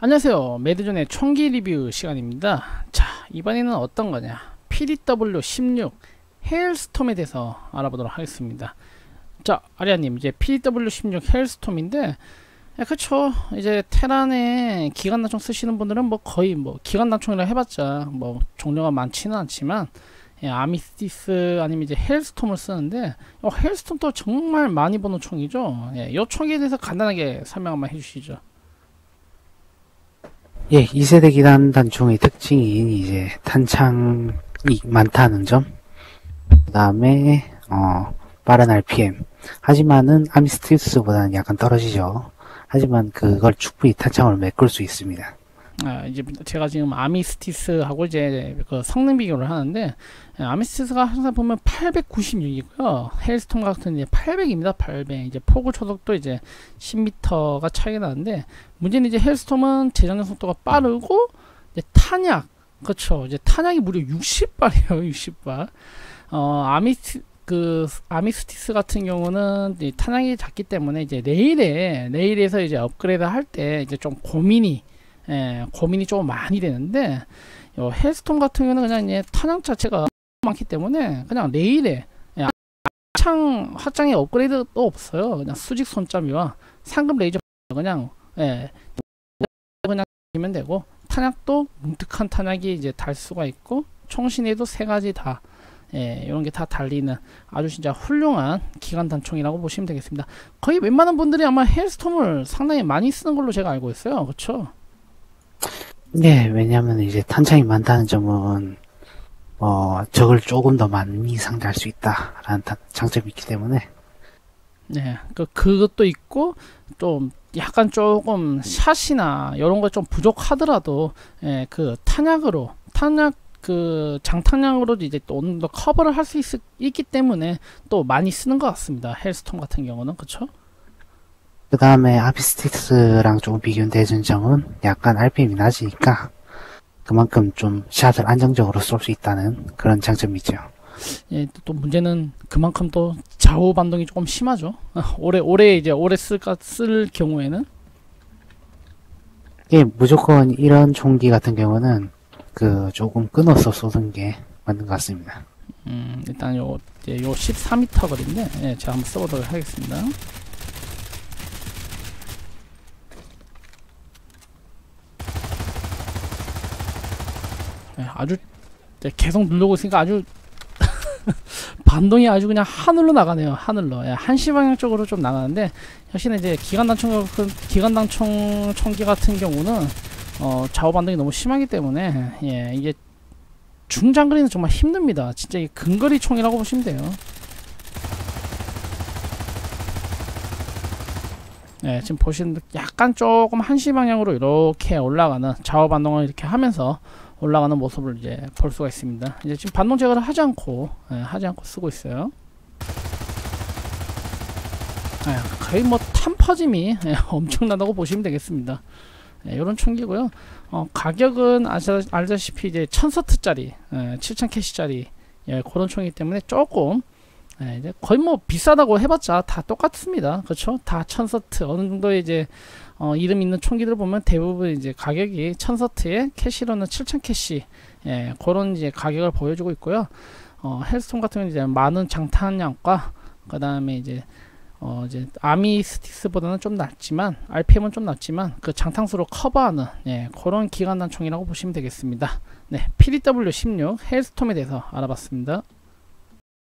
안녕하세요. 매드존의 총기 리뷰 시간입니다. 자 이번에는 어떤 거냐? PDW16 헤일스톰에 대해서 알아보도록 하겠습니다. 자 아리아님 이제 PDW16 헤일스톰인데 예, 그쵸. 이제 테란의 기관 단총 쓰시는 분들은 뭐 거의 뭐 기관 단총이라 해봤자 뭐 종류가 많지는 않지만 예, 아미스티스 아니면 이제 헬스톰을 쓰는데 어, 헬스톰도 정말 많이 보는 총이죠. 예, 이 총에 대해서 간단하게 설명 한번 해주시죠 예, 2세대 기단 단총의 특징인 이제 탄창이 많다는 점. 그 다음에, 어, 빠른 RPM. 하지만은 아미스티스보다는 약간 떨어지죠. 하지만 그걸 충분히 탄창으로 메꿀 수 있습니다. 아, 이제 제가 지금 아미스티스하고 이제 그 성능 비교를 하는데 예, 아미스티스가 항상 보면 896이고요. 헬스톰 같은 이제 800입니다. 800. 이제 포구 초속도 이제 10m가 차이가 나는데 문제는 이제 헬스톰은 재장전 속도가 빠르고 이제 탄약 그렇죠. 이제 탄약이 무려 60발이에요. 60발. 어, 아미스 그 아미스티스 같은 경우는 탄약이 작기 때문에 이제 레일에 레일에서 이제 업그레이드 할 때 이제 좀 고민이 예, 고민이 좀 많이 되는데 요 헬스톤 같은 경우는 그냥 이제 탄약 자체가 많기 때문에 그냥 레일에 예, 창 화장의 업그레이드도 없어요. 그냥 수직 손잡이와 상급 레이저 그냥 예, 그냥 이면 되고 탄약도 뭉툭한 탄약이 이제 달 수가 있고 총신에도 세 가지 다 예, 이런 게 다 달리는 아주 진짜 훌륭한 기관 단총이라고 보시면 되겠습니다. 거의 웬만한 분들이 아마 헬스톰을 상당히 많이 쓰는 걸로 제가 알고 있어요. 그렇죠? 네, 왜냐면 이제 탄창이 많다는 점은, 어, 적을 조금 더 많이 상대할 수 있다라는 타- 장점이 있기 때문에, 네, 그 그것도 있고 좀 약간 조금 샷이나 이런 거 좀 부족하더라도 예, 그 탄약으로 탄약 그 장탄약으로 이제 또 어느 정도 커버를 할 수 있기 때문에 또 많이 쓰는 것 같습니다. 헬스톤 같은 경우는 그렇죠? 그 다음에 아미스티스랑 조금 비교되는 점은 약간 RPM이 낮으니까, 그만큼 좀 샷을 안정적으로 쏠 수 있다는 그런 장점이 있죠. 예, 또- 또 문제는 그만큼 또 좌우 반동이 조금 심하죠. 오래 오래 이제 오래 쓸까 쓸 경우에는 예, 무조건 이런 총기 같은 경우는 그 조금 끊어서 쏘는 게 맞는 것 같습니다. 음, 일단 요, 이제 요 14m 거리인데, 예, 제가 한번 써보도록 하겠습니다. 예, 아주, 이제 계속 누르고 있으니까 아주, 반동이 아주 그냥 하늘로 나가네요. 하늘로. 예, 한시 방향 쪽으로 좀 나가는데, 역시나 이제 기관단총, 그 기관단총 총기 같은 경우는, 어, 좌우 반동이 너무 심하기 때문에, 예, 이게 중장거리는 정말 힘듭니다. 진짜 이 근거리 총이라고 보시면 돼요. 네, 지금 보시는 약간 조금 한시 방향으로 이렇게 올라가는 좌우 반동을 이렇게 하면서 올라가는 모습을 이제 볼 수가 있습니다. 이제 지금 반동 제거를 하지 않고 예, 하지 않고 쓰고 있어요. 예, 거의 뭐 탄퍼짐이 예, 엄청나다고 보시면 되겠습니다. 이런 총기고요. 어, 가격은 아시다, 알다시피 이제 1000서트짜리, 예, 7000 캐시짜리 예, 그런 총이기 때문에 조금 예, 이제 거의 뭐 비싸다고 해봤자 다 똑같습니다. 그렇죠? 다 1000서트 어느 정도 이제 어, 이름 있는 총기들 보면 대부분 이제 가격이 1000서트에 캐시로는 7000 캐시 예, 그런 이제 가격을 보여주고 있고요. 어, 헬스톤 같은 경우는 이제 많은 장탄량과 그 다음에 이제 어 이제 아미 스틱스보다는 좀 낮지만 RPM은 좀 낮지만 그 장탕수로 커버하는 예, 그런 기관단 총이라고 보시면 되겠습니다. 네, PDW16 헬스톰에 대해서 알아봤습니다.